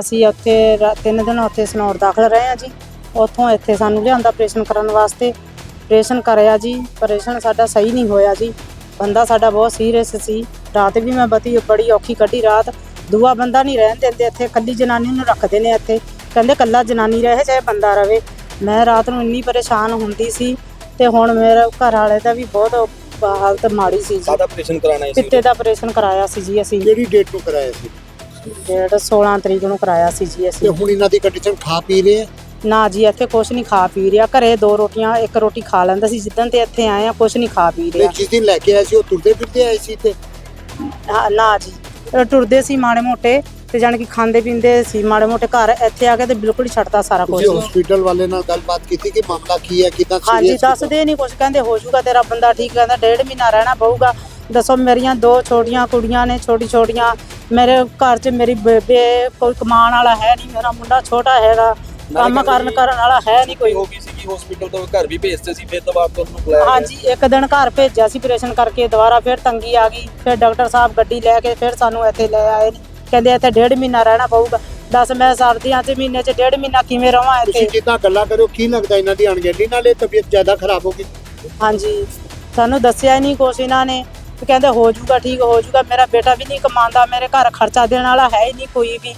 ਅਸੀਂ ਉੱਥੇ ਰ- ਤਿੰਨ ਦਿਨ ਉੱਥੇ ਸਨੌਰ ਦਾਖਲ ਰਹੇ ਆ ਜੀ। ਉੱਥੋਂ ਇੱਥੇ ਸਾਨੂੰ ਲਿਆਂਦਾ ਆਪਰੇਸ਼ਨ ਕਰਨ ਵਾਸਤੇ। ਆਪਰੇਸ਼ਨ ਕਰਿਆ ਜੀ। ਆਪਰੇਸ਼ਨ ਸਾਡਾ ਸਹੀ ਨਹੀਂ ਹੋਇਆ ਜੀ। ਬੰਦਾ ਸਾਡਾ ਬਹੁਤ ਸੀਰੀਅਸ ਸੀ। ਰਾਤ ਵੀ ਮੈਂ ਬਤੀ ਬੜੀ ਔਖੀ ਕੱਢੀ ਰਾਤ। ਦੂਆ ਬੰਦਾ ਨਹੀਂ ਰਹਿਣ ਦਿੰਦੇ ਇੱਥੇ। ਕੱਲੀ ਜਨਾਨੀ ਨੂੰ ਰੱਖਦੇ ਨੇ ਇੱਥੇ। ਕਹਿੰਦੇ ਕੱਲਾ ਜਨਾਨੀ ਰਹੇ ਚਾਹੇ ਬੰਦਾ ਰਵੇ। ਮੈਂ ਰਾਤ ਨੂੰ ਇੰਨੀ ਪਰੇਸ਼ਾਨ ਹੁੰਦੀ ਸੀ ਤੇ ਹੁਣ ਮੇਰੇ ਘਰ ਵਾਲੇ ਦਾ ਵੀ ਬਹੁਤ ਹਾਲਤ ਮਾੜੀ ਸੀ ਜੀ। ਸਾਦਾ ਆਪਰੇਸ਼ਨ ਕਰਾਣਾ ਸੀ? ਪਿੱਤੇ ਦਾ ਆਪਰੇਸ਼ਨ ਕਰਾਇਆ ਸੀ ਜੀ ਅਸੀਂ। ਕਿਹੜੀ ਡੇਟ ਨੂੰ ਕਰਾਇਆ ਸੀ? 16 ਤਰੀਕ ਨੂੰ ਕਰਾਇਆ ਸੀ ਜੀ ਤੇ ਅਸੀਂ ਹੁਣ ਇਹਨਾਂ ਦੀ ਕੰਡੀਸ਼ਨ ਖਾ ਪੀ ਰਹੇ ਆ? ਨਾ ਜੀ ਇੱਥੇ ਕੁਛ ਨਹੀਂ ਖਾ ਪੀ ਰਿਹਾ। ਘਰੇ ਦੋ ਰੋਟੀਆਂ ਇੱਕ ਰੋਟੀ ਖਾ ਲੈਂਦਾ ਸੀ। ਜਿੱਦਣ ਤੇ ਇੱਥੇ ਆਏ ਆ ਕੁਛ ਨਹੀਂ ਖਾ ਪੀ ਤੇ ਰਿਹਾ ਜਿਸ ਦਿਨ ਲੈ ਕੇ ਆਏ ਸੀ ਉਹ ਤੁਰਦੇ ਫਿਰਦੇ ਆਏ ਸੀ ਤੇ ਹਾਂ, ਨਾ ਜੀ। ਅ, ਟੁਰਦੇ ਸੀ ਮਾੜੇ ਮੋਟੇ ਤੇ ਜਾਣ ਕਿ ਖਾਂਦੇ ਪੀਂਦੇ ਸੀ। ਮਾੜੇ ਮੋਟੇ ਘਰ ਇੱਥੇ ਆ ਕੇ ਤੇ ਬਿਲਕੁਲ ਹੀ ਛੱਡਤਾ ਸਾਰਾ ਕੁਝ ਤੁਸੀਂ ਹਸਪੀਟਲ ਵਾਲੇ ਨਾਲ ਗੱਲਬਾਤ ਕੀਤੀ ਕਿ ਮਾਮਲਾ ਕੀ ਹੈ ਕਿਦਾਂ ਹਾਂਜੀ ਦੱਸਦੇ ਨਹੀਂ ਕੁਝ ਕਹਿੰਦੇ ਹੋ ਜਾਊਗਾ ਤੇਰਾ ਬੰਦਾ ਠੀਕ ਕਹਿੰਦਾ ਡੇਢ ਮਹੀਨਾ ਰਹਿਣਾ ਪਊਗਾ। ਦੱਸੋ ਮੇਰੀਆਂ ਦੋ ਛੋਟੀਆਂ ਕੁੜੀਆਂ ਨੇ ਛੋਟੀ ਛੋਟੀਆਂ ਮੇਰੇ ਘਰ 'ਚ ਮੇਰੀ ਬੇਬੇ ਕੋਈ ਕਮਾਉਣ ਵਾਲਾ ਹੈ ਨਹੀਂ ਮੇਰਾ ਮੁੰਡਾ ਛੋਟਾ ਹੈਗਾ ਕੰਮ ਕਰਨ ਕਰਨ ਵਾਲਾ ਹੈ ਨਹੀਂ ਕੋਈ। ਹੋ ਗਈ ਸੀਗੀ ਹਸਪੀਟਲ ਤੋਂ ਘਰ ਵੀ ਭੇਜਦੇ ਸੀ ਫਿਰ ਦੁਬਾਰਾ ਤੁਹਾਨੂੰ ਬੁਲਾਇਆ। ਹਾਂਜੀ ਇੱਕ ਦਿਨ ਘਰ ਭੇਜਿਆ ਸੀ ਆਪਰੇਸ਼ਨ ਕਰਕੇ ਦੁਬਾਰਾ ਫਿਰ ਤੰਗੀ ਆ ਗਈ ਫਿਰ ਡਾਕਟਰ ਸਾਹਿਬ ਗੱਡੀ ਲੈ ਕੇ ਫਿਰ ਸਾਨੂੰ ਇੱਥੇ ਲੈ ਆਏ ਕਹਿੰਦੇ ਇੱਥੇ ਡੇਢ ਮਹੀਨਾ ਰਹਿਣਾ ਪਊਗਾ। ਦੱਸ ਮੈਂ ਸਰਦੀਆਂ ਦੇ ਮਹੀਨੇ 'ਚ ਡੇਢ ਮਹੀਨਾ ਕਿਵੇਂ ਰਵਾਂ ਤੁਸੀਂ ਇੱਥੇ ਜਿੱਦਾਂ ਗੱਲਾਂ ਕਰੋ ਕੀ ਲੱਗਦਾ ਇਹਨਾਂ ਦੀ ਅਣਗਹਿਲੀ ਨਾਲ ਇਹ ਤਬੀਅਤ ਜ਼ਿਆਦਾ ਖਰਾਬ ਹੋ ਗਈ। ਹਾਂਜੀ ਸਾਨੂੰ ਦੱਸਿਆ ਹੀ ਨਹੀਂ ਕੁਛ ਇਹਨਾਂ ਨੇ। ਤੇ ਕਹਿੰਦੇ, ਹੋ ਜਾਊਗਾ, ਠੀਕ ਹੋ ਜਾਊਗਾ, ਮੇਰਾ ਬੇਟਾ ਵੀ ਨਹੀਂ ਕਮਾਉਂਦਾ, ਮੇਰੇ ਘਰ ਖਰਚਾ ਦੇਣ ਵਾਲਾ ਹੈ ਹੀ ਨਹੀਂ ਕੋਈ ਵੀ।